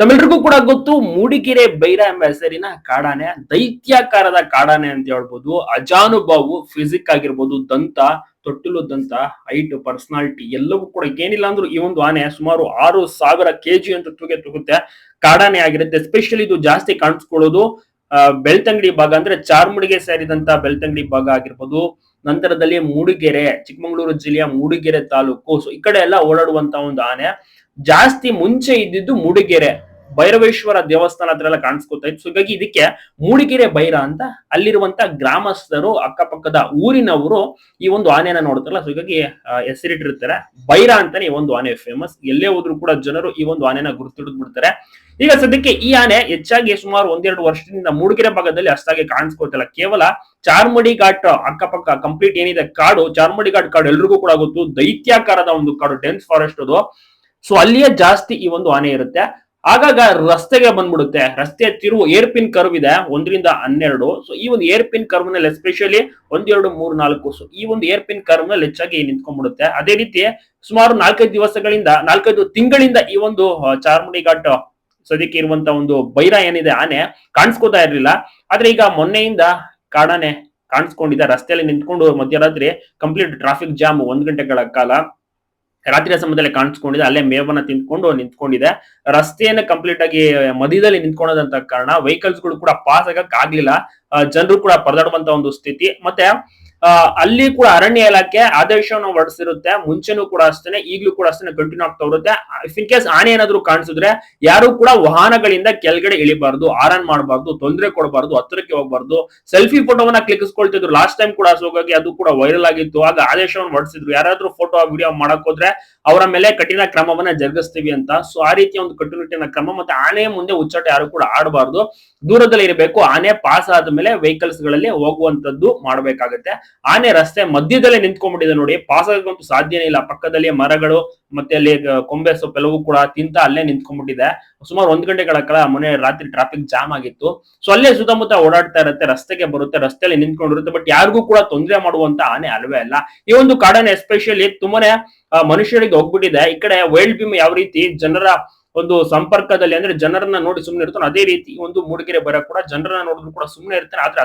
ತಮ್ಮೆಲ್ರಿಗೂ ಕೂಡ ಗೊತ್ತು, ಮೂಡಿಗೆರೆ ಬೈರ ಎಂಬ ಹೆಸರಿನ ಕಾಡಾನೆ, ದೈತ್ಯಾಕಾರದ ಕಾಡಾನೆ ಅಂತ ಹೇಳ್ಬೋದು. ಅಜಾನುಭಾವು ಫಿಸಿಕ್ ಆಗಿರ್ಬೋದು, ದಂತ, ತೊಟ್ಟಿಲು ದಂತ ಹೈಟ್ ಪರ್ಸನಾಲಿಟಿ ಎಲ್ಲವೂ ಕೂಡ ಏನಿಲ್ಲ ಅಂದ್ರು ಈ ಒಂದು ಆನೆ ಸುಮಾರು ಆರು ಸಾವಿರ ಕೆಜಿ ಅಂತ ತೂಗೆ ತೂಗುತ್ತೆ. ಕಾಡಾನೆ ಆಗಿರುತ್ತೆ. ಎಸ್ಪೆಷಲಿ ಇದು ಜಾಸ್ತಿ ಕಾಣಿಸ್ಕೊಳ್ಳೋದು ಬೆಳ್ತಂಗಡಿ ಭಾಗ ಅಂದ್ರೆ ಚಾರ್ಮುಡಿಗೆ ಸೇರಿದಂತ ಬೆಳ್ತಂಗಡಿ ಭಾಗ ಆಗಿರ್ಬೋದು. ನಂತರದಲ್ಲಿ ಮೂಡಿಗೆರೆ, ಚಿಕ್ಕಮಗಳೂರು ಜಿಲ್ಲೆಯ ಮೂಡಿಗೆರೆ ತಾಲೂಕು. ಸೊ ಈ ಕಡೆ ಎಲ್ಲ ಓಡಾಡುವಂತ ಒಂದು ಆನೆ. ಜಾಸ್ತಿ ಮುಂಚೆ ಇದ್ದಿದ್ದು ಮೂಡಿಗೆರೆ. ಭೈರವೇಶ್ವರ ದೇವಸ್ಥಾನ ಹತ್ರ ಎಲ್ಲ ಕಾಣಿಸ್ಕೊತಾ ಇತ್ತು. ಹೀಗಾಗಿ ಇದಕ್ಕೆ ಮೂಡಿಗೆರೆ ಬೈರ ಅಂತ ಅಲ್ಲಿರುವಂತ ಗ್ರಾಮಸ್ಥರು ಅಕ್ಕಪಕ್ಕದ ಊರಿನವರು ಈ ಒಂದು ಆನೆನ ನೋಡ್ತಾರಲ್ಲ. ಸೊ ಹೀಗಾಗಿ ಹೆಸರಿಟ್ಟಿರ್ತಾರೆ ಬೈರ ಅಂತಾನೆ ಈ ಒಂದು ಆನೆ ಫೇಮಸ್ ಎಲ್ಲೇ ಹೋದ್ರು ಕೂಡ ಜನರು ಈ ಒಂದು ಆನೆನ ಗುರುತಿಡಿದ್ ಬಿಡ್ತಾರೆ ಈಗ ಸದ್ಯಕ್ಕೆ ಈ ಆನೆ ಹೆಚ್ಚಾಗಿ ಸುಮಾರು ಒಂದೆರಡು ವರ್ಷದಿಂದ ಮೂಡಿಗೆರೆ ಭಾಗದಲ್ಲಿ ಅಷ್ಟಾಗಿ ಕಾಣಿಸ್ಕೊತಿಲ್ಲ. ಕೇವಲ ಚಾರ್ಮಡಿ ಘಾಟ್ ಅಕ್ಕಪಕ್ಕ ಕಂಪ್ಲೀಟ್ ಏನಿದೆ ಕಾಡು, ಚಾರ್ಮಡಿ ಘಾಟ್ ಕಾಡು ಎಲ್ರಿಗೂ ಕೂಡ ಗೊತ್ತು. ದೈತ್ಯಾಕಾರದ ಒಂದು ಕಾಡು ಡೆನ್ಸ್ ಫಾರೆಸ್ಟ್ ಅದು. ಸೊ ಅಲ್ಲಿಯೇ ಜಾಸ್ತಿ ಈ ಒಂದು ಆನೆ ಇರುತ್ತೆ. ಆಗಾಗ ರಸ್ತೆಗೆ ಬಂದ್ಬಿಡುತ್ತೆ. ರಸ್ತೆ ತಿರುವು ಏರ್ ಪಿನ್ ಕರ್ವ್ ಇದೆ, ಒಂದರಿಂದ ಹನ್ನೆರಡು. ಸೊ ಈ ಒಂದು ಏರ್ ಪಿನ್ ಕರ್ವ್ನಲ್ಲಿ ಎಸ್ಪೆಷಲಿ ಒಂದೆರಡು ಮೂರು, ನಾಲ್ಕು. ಸೊ ಈ ಒಂದು ಏರ್ ಪಿನ್ ಕರ್ವ್ನಲ್ಲಿ ಹೆಚ್ಚಾಗಿ ನಿಂತ್ಕೊಂಡ್ಬಿಡುತ್ತೆ. ಅದೇ ರೀತಿ ಸುಮಾರು ನಾಲ್ಕೈದು ದಿವಸಗಳಿಂದ, ನಾಲ್ಕೈದು ತಿಂಗಳಿಂದ ಈ ಒಂದು ಚಾರ್ಮುಡಿ ಘಾಟ್ ಸದ್ಯಕ್ಕೆ ಇರುವಂತ ಒಂದು ಬೈರ ಏನಿದೆ, ಆನೆ ಕಾಣಿಸ್ಕೋತಾ ಇರಲಿಲ್ಲ. ಆದ್ರೆ ಈಗ ಮೊನ್ನೆಯಿಂದ ಕಾಡಾನೆ ಕಾಣಿಸ್ಕೊಂಡಿದೆ. ರಸ್ತೆಯಲ್ಲಿ ನಿಂತ್ಕೊಂಡು ಮಧ್ಯರಾತ್ರಿ ಕಂಪ್ಲೀಟ್ ಟ್ರಾಫಿಕ್ ಜಾಮ್ ಒಂದ್ ಗಂಟೆಗಳ ಕಾಲ. ರಾತ್ರಿಯ ಸಮಯದಲ್ಲಿ ಕಾಣಿಸ್ಕೊಂಡಿದೆ, ಅಲ್ಲೇ ಮೇವನ್ನ ತಿಂದ್ಕೊಂಡು ನಿಂತ್ಕೊಂಡಿದೆ. ರಸ್ತೆಯನ್ನ ಕಂಪ್ಲೀಟ್ ಆಗಿ ಮಧ್ಯದಲ್ಲಿ ನಿಂತ್ಕೊಳ್ಳೋದಂತ ಕಾರಣ ವೆಹಿಕಲ್ಸ್ಗಳು ಕೂಡ ಪಾಸ್ ಆಗಕ್ ಆಗ್ಲಿಲ್ಲ. ಜನರು ಕೂಡ ಪರದಾಡುವಂತ ಒಂದು ಸ್ಥಿತಿ. ಮತ್ತೆ ಅಲ್ಲಿ ಕೂಡ ಅರಣ್ಯ ಇಲಾಖೆ ಆದೇಶವನ್ನು ಹೊರಡಿಸಿರುತ್ತೆ. ಮುಂಚೆನೂ ಕೂಡ ಅಷ್ಟೇ ಈಗಲೂ ಕೂಡ ಅಷ್ಟೇ ಕಂಟಿನ್ಯೂ ಆಗ್ತಾ ಇರುತ್ತೆ ಇಫ್ ಇನ್ ಕೇಸ್ ಆನೆ ಏನಾದ್ರು ಕಾಣಿಸಿದ್ರೆ, ಯಾರು ಕೂಡ ವಾಹನಗಳಿಂದ ಕೆಳಗಡೆ ಇಳಿಬಾರ್ದು ಆರನ್ ಮಾಡಬಾರ್ದು, ತೊಂದರೆ ಕೊಡಬಾರ್ದು, ಹತ್ತಿರಕ್ಕೆ ಹೋಗ್ಬಾರ್ದು. ಸೆಲ್ಫಿ ಫೋಟೋವನ್ನ ಕ್ಲಿಕ್ಸ್ಕೊಳ್ತಿದ್ರು. ಲಾಸ್ಟ್ ಟೈಮ್ ಕೂಡ ಹೋಗಾಗಿ ಅದು ಕೂಡ ವೈರಲ್ ಆಗಿತ್ತು. ಆಗ ಆದೇಶವನ್ನು ಹೊರಡಿಸಿದ್ರು. ಯಾರಾದ್ರೂ ಫೋಟೋ ವಿಡಿಯೋ ಮಾಡಕ್ ಹೋದ್ರೆ ಅವರ ಮೇಲೆ ಕಠಿಣ ಕ್ರಮವನ್ನ ಜರುಗಿಸ್ತೀವಿ ಅಂತ. ಸೊ ಆ ರೀತಿಯ ಒಂದು ಕಟ್ಟುನಿಟ್ಟಿನ ಕ್ರಮ ಮತ್ತೆ ಆನೆ ಮುಂದೆ ಉಚ್ಚಾಟ ಯಾರು ಕೂಡ ಆಡಬಾರ್ದು. ದೂರದಲ್ಲಿ ಇರಬೇಕು ಆನೆ ಪಾಸ್ ಆದ್ಮೇಲೆ ವೆಹಿಕಲ್ಸ್ಗಳಲ್ಲಿ ಹೋಗುವಂತದ್ದು ಮಾಡ್ಬೇಕಾಗತ್ತೆ. ಆನೆ ರಸ್ತೆ ಮಧ್ಯದಲ್ಲೇ ನಿಂತ್ಕೊಂಡ್ಬಿಟ್ಟಿದೆ ನೋಡಿ. ಪಾಸ್ ಆಗಕ್ಕಂತೂ ಸಾಧ್ಯನೇ ಇಲ್ಲ. ಪಕ್ಕದಲ್ಲಿ ಮರಗಳು, ಮತ್ತೆ ಅಲ್ಲಿ ಕೊಂಬೆ ಸೊಪ್ಪು ಕೂಡ ತಿಂತ ಅಲ್ಲೇ ನಿಂತ್ಕೊಂಡ್ಬಿಟ್ಟಿದೆ. ಸುಮಾರು ಒಂದ್ ಗಂಟೆಗಳ ಕಾಲ ಮೊನ್ನೆ ರಾತ್ರಿ ಟ್ರಾಫಿಕ್ ಜಾಮ್ ಆಗಿತ್ತು. ಸೊ ಅಲ್ಲೇ ಸುತ್ತಮುತ್ತ ಓಡಾಡ್ತಾ ಇರುತ್ತೆ, ರಸ್ತೆಗೆ ಬರುತ್ತೆ, ರಸ್ತೆಯಲ್ಲಿ ನಿಂತ್ಕೊಂಡಿರುತ್ತೆ ಬಟ್ ಯಾರಿಗೂ ಕೂಡ ತೊಂದರೆ ಮಾಡುವಂತ ಆನೆ ಅಲ್ವೇ ಅಲ್ಲ. ಈ ಒಂದು ಕಾಡನ್ನು ಎಸ್ಪೆಷಲಿ ತುಂಬಾನೇ ಮನುಷ್ಯರಿಗೆ ಹೋಗ್ಬಿಟ್ಟಿದೆ. ಈ ಕಡೆ ವೈಲ್ಡ್ ಬೀಮ್ ಯಾವ ರೀತಿ ಜನರ ಒಂದು ಸಂಪರ್ಕದಲ್ಲಿ ಅಂದ್ರೆ ಜನರನ್ನ ನೋಡಿ ಸುಮ್ಮನೆ ಇರ್ತಾನೆ ಅದೇ ರೀತಿ ಒಂದು ಮೂಡಿಗೆರೆ ಬರ ಕೂಡ ಜನರನ್ನ ನೋಡಿದ್ರು ಕೂಡ ಸುಮ್ಮನೆ ಇರ್ತಾನೆ ಆದ್ರೆ